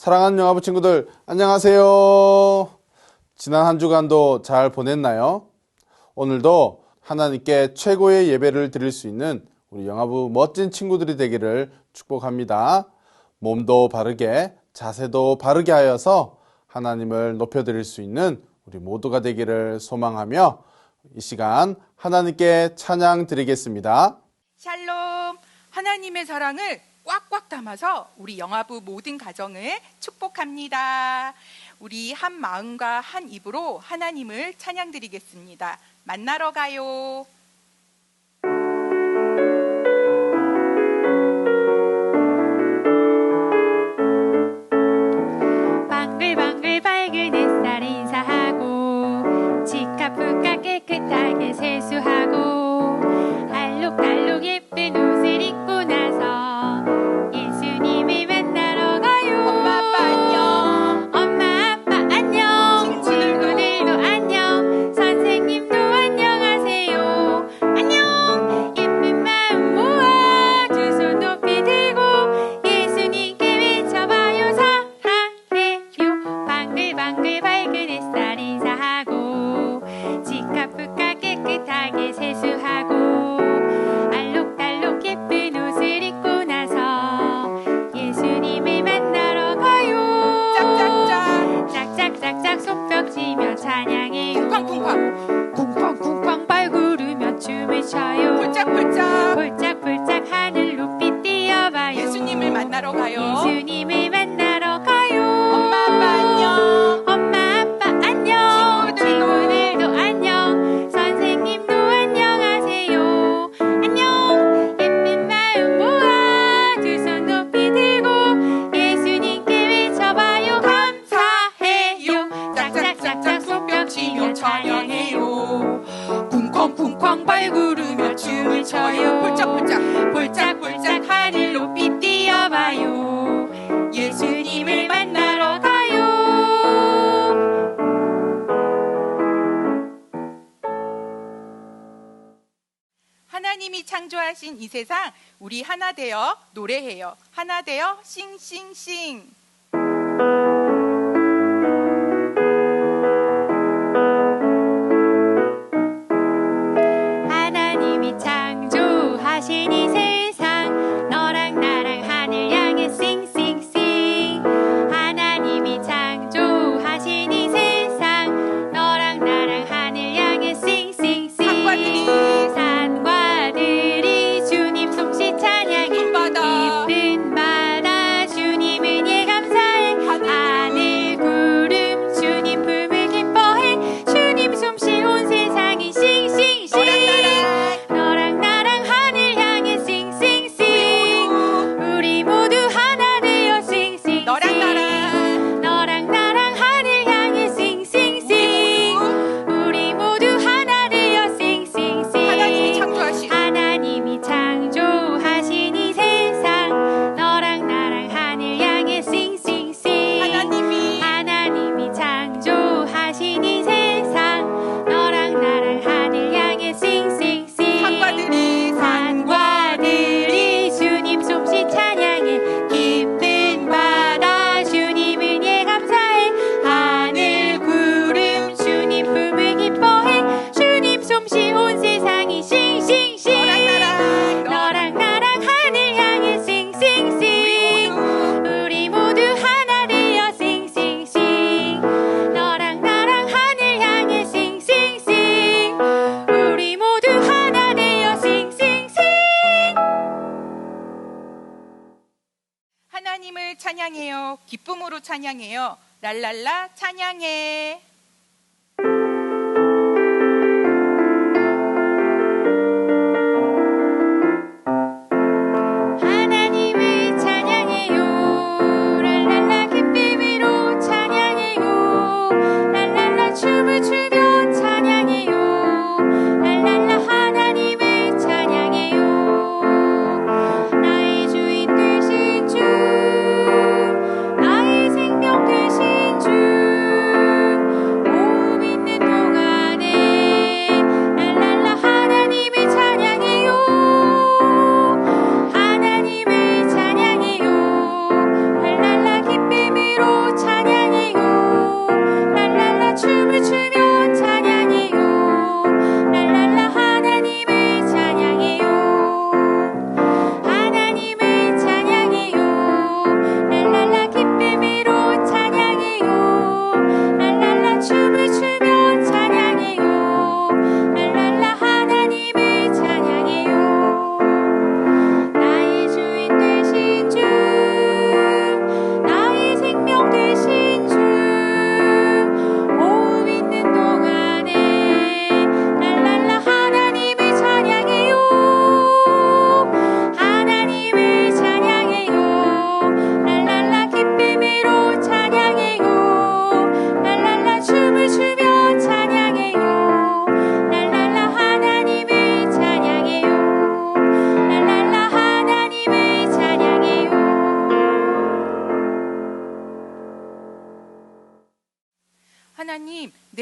사랑하는 영화부 친구들, 안녕하세요. 지난 한 주간도 잘 보냈나요? 오늘도 하나님께 최고의 예배를 드릴 수 있는 우리 영화부 멋진 친구들이 되기를 축복합니다. 몸도 바르게, 자세도 바르게 하여서 하나님을 높여드릴 수 있는 우리 모두가 되기를 소망하며 이 시간 하나님께 찬양 드리겠습니다. 샬롬 하나님의 사랑을 꽉꽉 담아서 우리 영화부 모든 가정을 축복합니다. 우리 한 마음과 한 입으로 하나님을 찬양드리겠습니다. 만나러 가요. 찬양 세상 우리 하나 되어 노래해요. 하나 되어 싱싱싱. 찬양해요. 기쁨으로 찬양해요. 랄랄라 찬양해.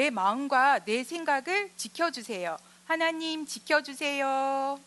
내 마음과 내 생각을 지켜주세요. 하나님, 지켜주세요.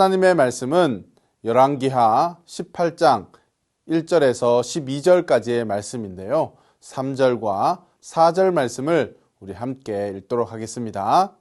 하나님의 말씀은 열왕기하 18장 1절에서 12절까지의 말씀인데요. 3절과 4절 말씀을 우리 함께 읽도록 하겠습니다.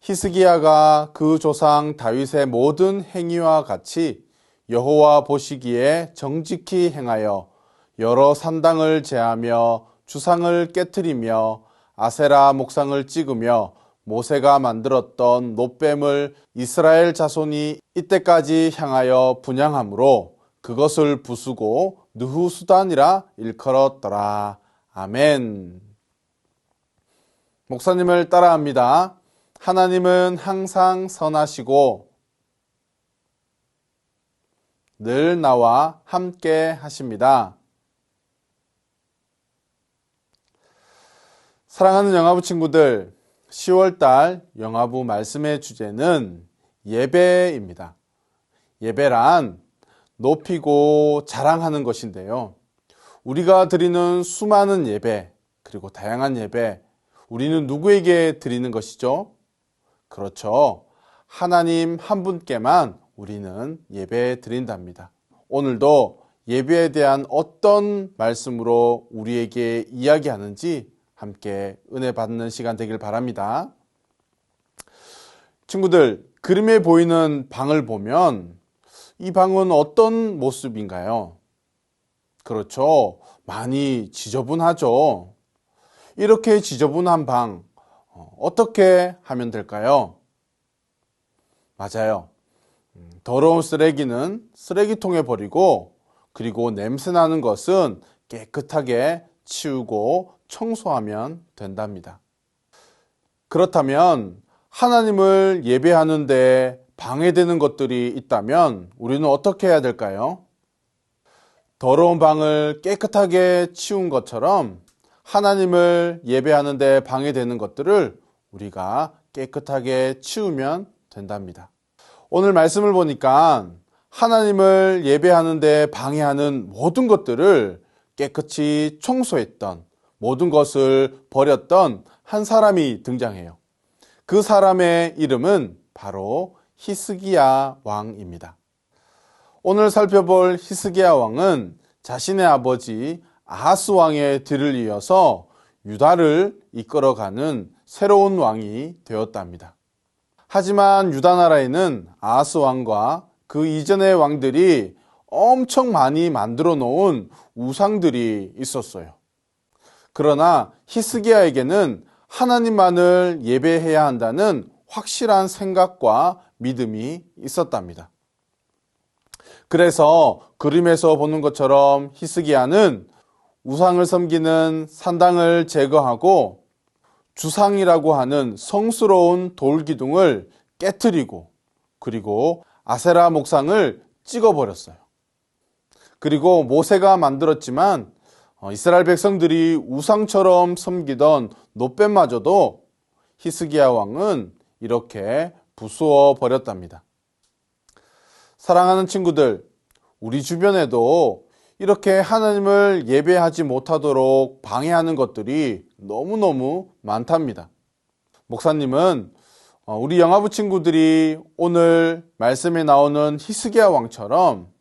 히스기야가 그 조상 다윗의 모든 행위와 같이 여호와 보시기에 정직히 행하여 여러 산당을 제하며 주상을 깨뜨리며 아세라 목상을 찍으며 모세가 만들었던 노뱀을 이스라엘 자손이 이때까지 향하여 분양함으로 그것을 부수고 느후수단이라 일컬었더라. 아멘. 목사님을 따라합니다. 하나님은 항상 선하시고 늘 나와 함께 하십니다. 사랑하는 영화부 친구들, 10월달 영화부 말씀의 주제는 예배입니다. 예배란 높이고 자랑하는 것인데요. 우리가 드리는 수많은 예배, 그리고 다양한 예배, 우리는 누구에게 드리는 것이죠? 그렇죠. 하나님 한 분께만 우리는 예배 드린답니다. 오늘도 예배에 대한 어떤 말씀으로 우리에게 이야기하는지 함께 은혜 받는 시간 되길 바랍니다. 친구들, 그림에 보이는 방을 보면 이 방은 어떤 모습인가요? 그렇죠. 많이 지저분하죠. 이렇게 지저분한 방, 어, 어떻게 하면 될까요? 맞아요. 음, 더러운 쓰레기는 쓰레기통에 버리고, 그리고 냄새나는 것은 깨끗하게 치우고 청소하면 된답니다. 그렇다면 하나님을 예배하는데 방해되는 것들이 있다면 우리는 어떻게 해야 될까요? 더러운 방을 깨끗하게 치운 것처럼 하나님을 예배하는데 방해되는 것들을 우리가 깨끗하게 치우면 된답니다. 오늘 말씀을 보니까 하나님을 예배하는데 방해하는 모든 것들을 깨끗이 청소했던 모든 것을 버렸던 한 사람이 등장해요. 그 사람의 이름은 바로 히스기야 왕입니다. 오늘 살펴볼 히스기야 왕은 자신의 아버지 아하스 왕의 뒤를 이어서 유다를 이끌어가는 새로운 왕이 되었답니다. 하지만 유다 나라에는 아하스 왕과 그 이전의 왕들이 엄청 많이 만들어 놓은 우상들이 있었어요. 그러나 히스기야에게는 하나님만을 예배해야 한다는 확실한 생각과 믿음이 있었답니다. 그래서 그림에서 보는 것처럼 히스기야는 우상을 섬기는 산당을 제거하고 주상이라고 하는 성스러운 돌 기둥을 깨뜨리고 그리고 아세라 목상을 찍어버렸어요. 그리고 모세가 만들었지만 어, 이스라엘 백성들이 우상처럼 섬기던 노뱀마저도 히스기야 왕은 이렇게 부수어 버렸답니다. 사랑하는 친구들, 우리 주변에도 이렇게 하나님을 예배하지 못하도록 방해하는 것들이 너무너무 많답니다. 목사님은 어, 우리 영화부 친구들이 오늘 말씀에 나오는 히스기야 왕처럼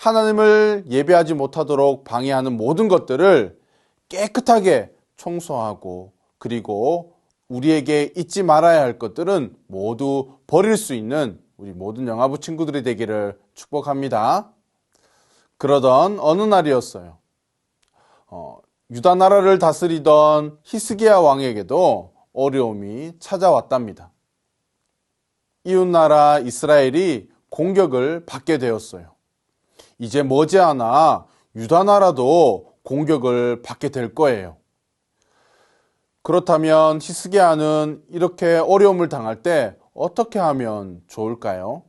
하나님을 예배하지 못하도록 방해하는 모든 것들을 깨끗하게 청소하고 그리고 우리에게 잊지 말아야 할 것들은 모두 버릴 수 있는 우리 모든 영화부 친구들이 되기를 축복합니다. 그러던 어느 날이었어요. 어, 유다 나라를 다스리던 히스기야 왕에게도 어려움이 찾아왔답니다. 이웃 나라 이스라엘이 공격을 받게 되었어요. 이제 머지않아 유다 나라도 공격을 받게 될 거예요. 그렇다면 히스기야는 이렇게 어려움을 당할 때 어떻게 하면 좋을까요?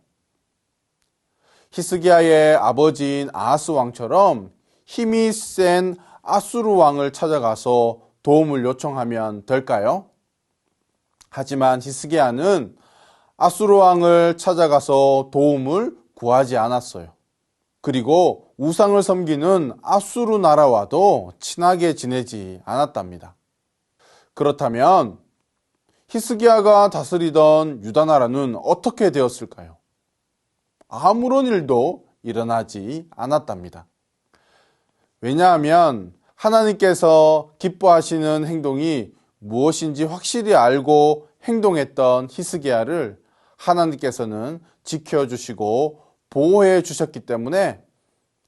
히스기야의 아버지인 아하스 왕처럼 힘이 센 아수르 왕을 찾아가서 도움을 요청하면 될까요? 하지만 히스기야는 아수르 왕을 찾아가서 도움을 구하지 않았어요. 그리고 우상을 섬기는 아수르 나라와도 친하게 지내지 않았답니다. 그렇다면 히스기야가 다스리던 유다 나라는 어떻게 되었을까요? 아무런 일도 일어나지 않았답니다. 왜냐하면 하나님께서 기뻐하시는 행동이 무엇인지 확실히 알고 행동했던 히스기야를 하나님께서는 지켜주시고 보호해 주셨기 때문에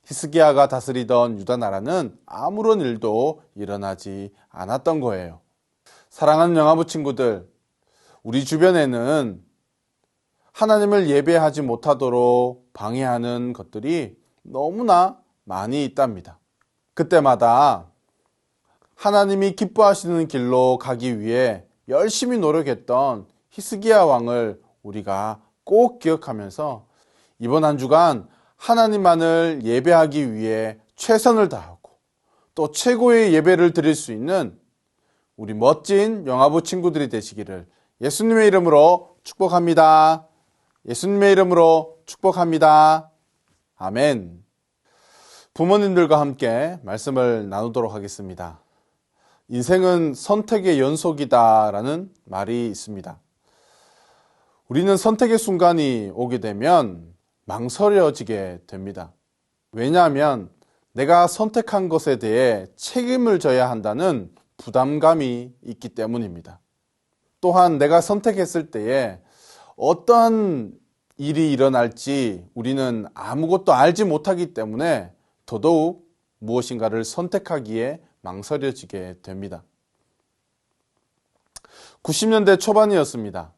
히스기야가 다스리던 유다 나라는 아무런 일도 일어나지 않았던 거예요. 사랑하는 영화부 친구들, 우리 주변에는 하나님을 예배하지 못하도록 방해하는 것들이 너무나 많이 있답니다. 그때마다 하나님이 기뻐하시는 길로 가기 위해 열심히 노력했던 히스기야 왕을 우리가 꼭 기억하면서 이번 한 주간 하나님만을 예배하기 위해 최선을 다하고 또 최고의 예배를 드릴 수 있는 우리 멋진 영화부 친구들이 되시기를 예수님의 이름으로 축복합니다. 예수님의 이름으로 축복합니다. 아멘. 부모님들과 함께 말씀을 나누도록 하겠습니다. 인생은 선택의 연속이다라는 말이 있습니다. 우리는 선택의 순간이 오게 되면 망설여지게 됩니다. 왜냐하면 내가 선택한 것에 대해 책임을 져야 한다는 부담감이 있기 때문입니다. 또한 내가 선택했을 때에 어떠한 일이 일어날지 우리는 아무것도 알지 못하기 때문에 더더욱 무엇인가를 선택하기에 망설여지게 됩니다. 90년대 초반이었습니다.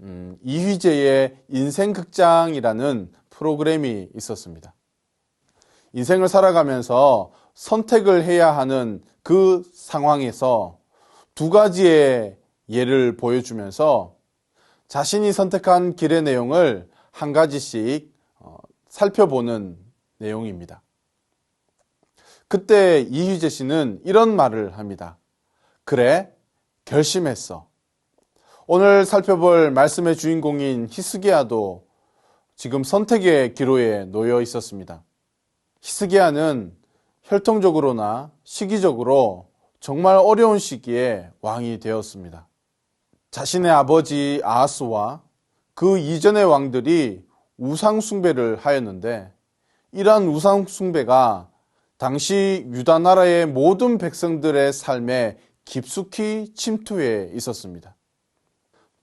음, 이휘재의 인생극장이라는 프로그램이 있었습니다. 인생을 살아가면서 선택을 해야 하는 그 상황에서 두 가지의 예를 보여주면서 자신이 선택한 길의 내용을 한 가지씩 어, 살펴보는 내용입니다. 그때 이휘재 씨는 이런 말을 합니다. 그래, 결심했어. 오늘 살펴볼 말씀의 주인공인 히스기야도 지금 선택의 기로에 놓여 있었습니다. 히스기야는 혈통적으로나 시기적으로 정말 어려운 시기에 왕이 되었습니다. 자신의 아버지 아하스와 그 이전의 왕들이 우상숭배를 하였는데 이러한 우상숭배가 당시 유다 나라의 모든 백성들의 삶에 깊숙이 침투해 있었습니다.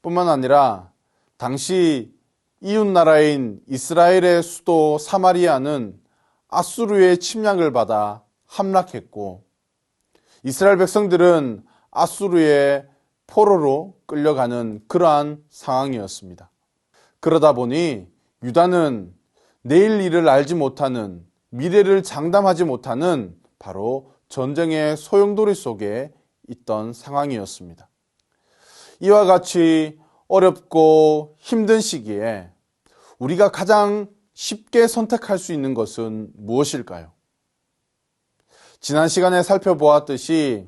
뿐만 아니라 당시 이웃 나라인 이스라엘의 수도 사마리아는 아수르의 침략을 받아 함락했고 이스라엘 백성들은 아수르의 포로로 끌려가는 그러한 상황이었습니다. 그러다 보니 유다는 내일 일을 알지 못하는 미래를 장담하지 못하는 바로 전쟁의 소용돌이 속에 있던 상황이었습니다. 이와 같이 어렵고 힘든 시기에 우리가 가장 쉽게 선택할 수 있는 것은 무엇일까요? 지난 시간에 살펴보았듯이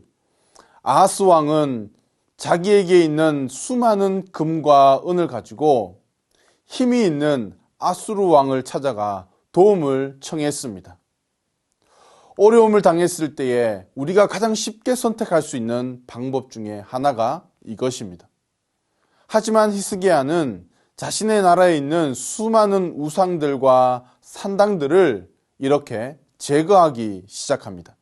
아하스 왕은 자기에게 있는 수많은 금과 은을 가지고 힘이 있는 아수르 왕을 찾아가 도움을 청했습니다. 어려움을 당했을 때에 우리가 가장 쉽게 선택할 수 있는 방법 중에 하나가 이것입니다. 하지만 히스기야는 자신의 나라에 있는 수많은 우상들과 산당들을 이렇게 제거하기 시작합니다.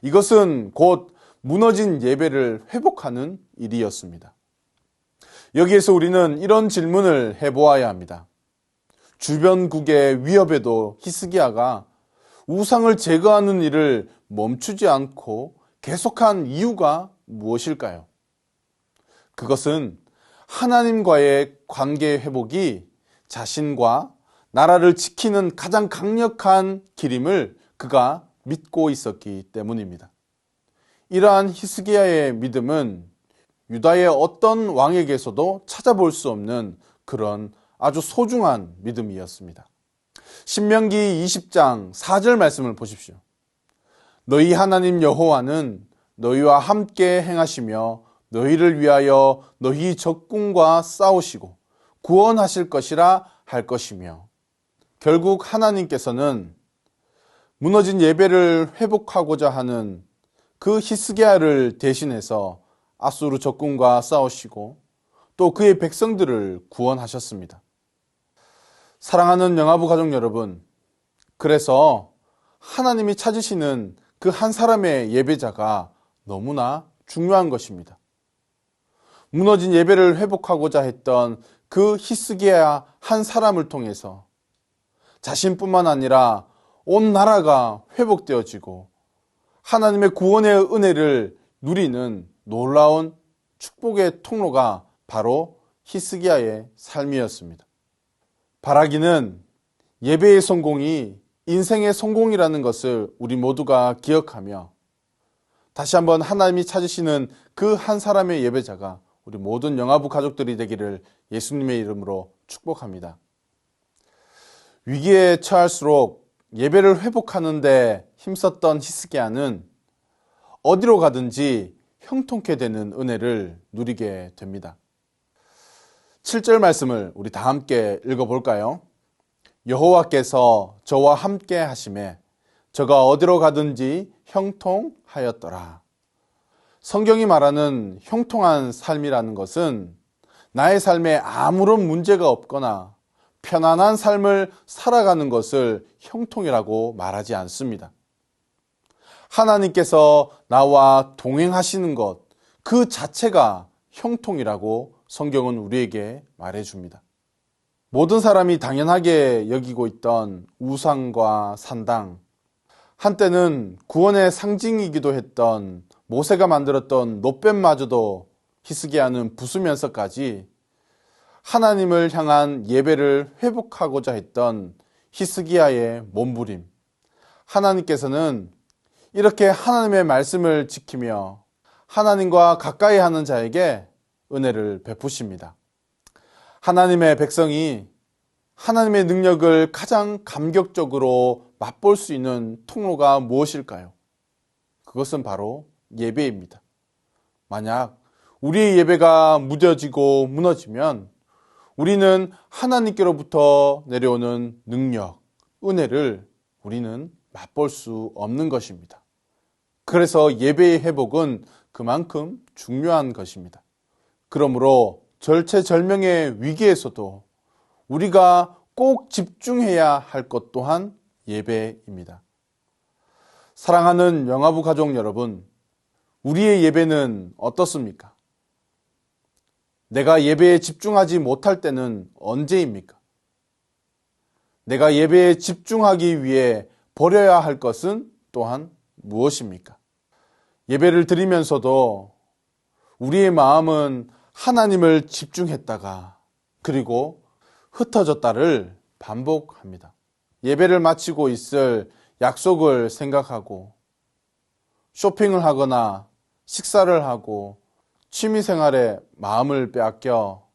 이것은 곧 무너진 예배를 회복하는 일이었습니다. 여기에서 우리는 이런 질문을 해보아야 합니다. 주변국의 위협에도 히스기야가 우상을 제거하는 일을 멈추지 않고 계속한 이유가 무엇일까요? 그것은 하나님과의 관계 회복이 자신과 나라를 지키는 가장 강력한 길임을 그가 믿고 있었기 때문입니다. 이러한 히스기야의 믿음은 유다의 어떤 왕에게서도 찾아볼 수 없는 그런 아주 소중한 믿음이었습니다. 신명기 20장 4절 말씀을 보십시오. 너희 하나님 여호와는 너희와 함께 행하시며 너희를 위하여 너희 적군과 싸우시고 구원하실 것이라 할 것이며 결국 하나님께서는 무너진 예배를 회복하고자 하는 그 히스기야를 대신해서 아수르 적군과 싸우시고 또 그의 백성들을 구원하셨습니다. 사랑하는 영아부 가족 여러분, 그래서 하나님이 찾으시는 그 한 사람의 예배자가 너무나 중요한 것입니다. 무너진 예배를 회복하고자 했던 그 히스기야 한 사람을 통해서 자신뿐만 아니라 온 나라가 회복되어지고 하나님의 구원의 은혜를 누리는 놀라운 축복의 통로가 바로 히스기야의 삶이었습니다. 바라기는 예배의 성공이 인생의 성공이라는 것을 우리 모두가 기억하며 다시 한번 하나님이 찾으시는 그 한 사람의 예배자가 우리 모든 영아부 가족들이 되기를 예수님의 이름으로 축복합니다. 위기에 처할수록 예배를 회복하는데 힘썼던 히스기야는 어디로 가든지 형통케 되는 은혜를 누리게 됩니다. 7절 말씀을 우리 다 함께 읽어볼까요? 여호와께서 저와 함께 하심에 저가 어디로 가든지 형통하였더라. 성경이 말하는 형통한 삶이라는 것은 나의 삶에 아무런 문제가 없거나 편안한 삶을 살아가는 것을 형통이라고 말하지 않습니다. 하나님께서 나와 동행하시는 것, 그 자체가 형통이라고 성경은 우리에게 말해줍니다. 모든 사람이 당연하게 여기고 있던 우상과 산당, 한때는 구원의 상징이기도 했던 모세가 만들었던 노뱀마저도 히스기야는 부수면서까지 하나님을 향한 예배를 회복하고자 했던 히스기야의 몸부림. 하나님께서는 이렇게 하나님의 말씀을 지키며 하나님과 가까이 하는 자에게 은혜를 베푸십니다. 하나님의 백성이 하나님의 능력을 가장 감격적으로 맛볼 수 있는 통로가 무엇일까요? 그것은 바로 예배입니다. 만약 우리의 예배가 무뎌지고 무너지면 우리는 하나님께로부터 내려오는 능력, 은혜를 우리는 맛볼 수 없는 것입니다. 그래서 예배의 회복은 그만큼 중요한 것입니다. 그러므로 절체절명의 위기에서도 우리가 꼭 집중해야 할 것 또한 예배입니다. 사랑하는 영화부 가족 여러분, 우리의 예배는 어떻습니까? 내가 예배에 집중하지 못할 때는 언제입니까? 내가 예배에 집중하기 위해 버려야 할 것은 또한 무엇입니까? 예배를 드리면서도 우리의 마음은 하나님을 집중했다가 그리고 흩어졌다를 반복합니다. 예배를 마치고 있을 약속을 생각하고 쇼핑을 하거나 식사를 하고 취미 생활에 마음을 빼앗겨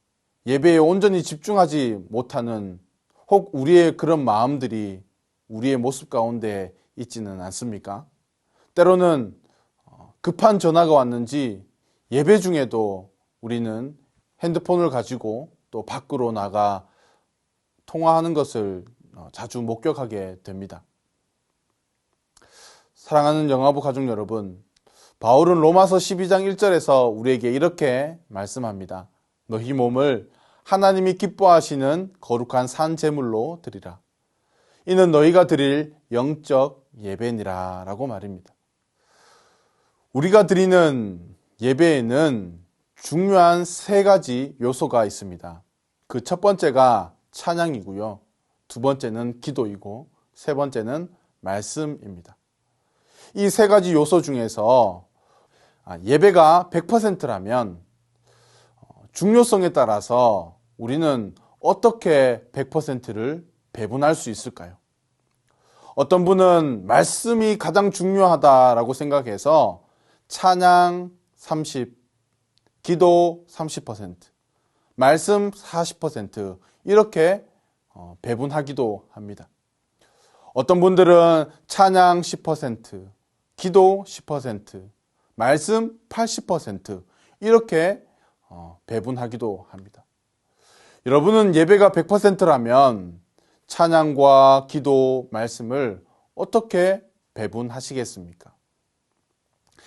예배에 온전히 집중하지 못하는 혹 우리의 그런 마음들이 우리의 모습 가운데 있지는 않습니까? 때로는 어, 급한 전화가 왔는지 예배 중에도 우리는 핸드폰을 가지고 또 밖으로 나가 통화하는 것을 어, 자주 목격하게 됩니다. 사랑하는 영화부 가족 여러분, 바울은 로마서 12장 1절에서 우리에게 이렇게 말씀합니다. 너희 몸을 하나님이 기뻐하시는 거룩한 산 제물로 드리라. 이는 너희가 드릴 영적 예배니라 라고 말입니다. 우리가 드리는 예배에는 중요한 세 가지 요소가 있습니다. 그 첫 번째가 찬양이고요. 두 번째는 기도이고 세 번째는 말씀입니다. 이 세 가지 요소 중에서 아, 예배가 100%라면 어, 중요성에 따라서 우리는 어떻게 100%를 배분할 수 있을까요? 어떤 분은 말씀이 가장 중요하다라고 생각해서 찬양 30, 기도 30%, 말씀 40% 이렇게 어, 배분하기도 합니다. 어떤 분들은 찬양 10%, 기도 10%, 말씀 80% 이렇게 어, 배분하기도 합니다. 여러분은 예배가 100%라면 찬양과 기도, 말씀을 어떻게 배분하시겠습니까?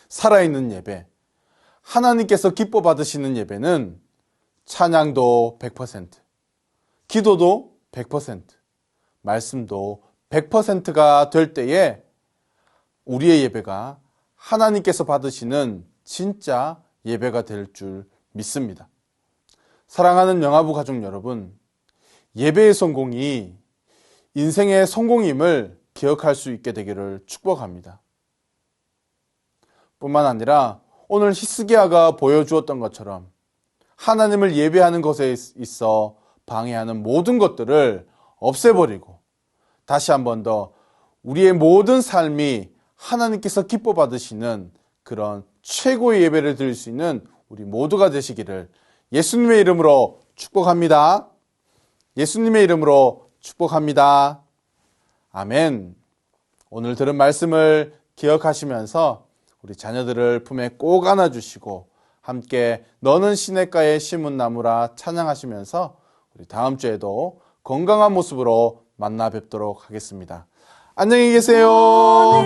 살아있는 예배, 하나님께서 기뻐 받으시는 예배는 찬양도 100%, 기도도 100%, 말씀도 100%가 될 때에 우리의 예배가 하나님께서 받으시는 진짜 예배가 될 줄 믿습니다. 사랑하는 영화부 가족 여러분, 예배의 성공이 인생의 성공임을 기억할 수 있게 되기를 축복합니다. 뿐만 아니라 오늘 히스기야가 보여주었던 것처럼 하나님을 예배하는 것에 있어 방해하는 모든 것들을 없애버리고 다시 한 번 더 우리의 모든 삶이 하나님께서 기뻐 받으시는 그런 최고의 예배를 드릴 수 있는 우리 모두가 되시기를 예수님의 이름으로 축복합니다. 예수님의 이름으로 축복합니다. 아멘. 오늘 들은 말씀을 기억하시면서 우리 자녀들을 품에 꼭 안아주시고 함께 너는 시냇가에 심은 나무라 찬양하시면서 우리 다음 주에도 건강한 모습으로 만나 뵙도록 하겠습니다. 안녕히 계세요.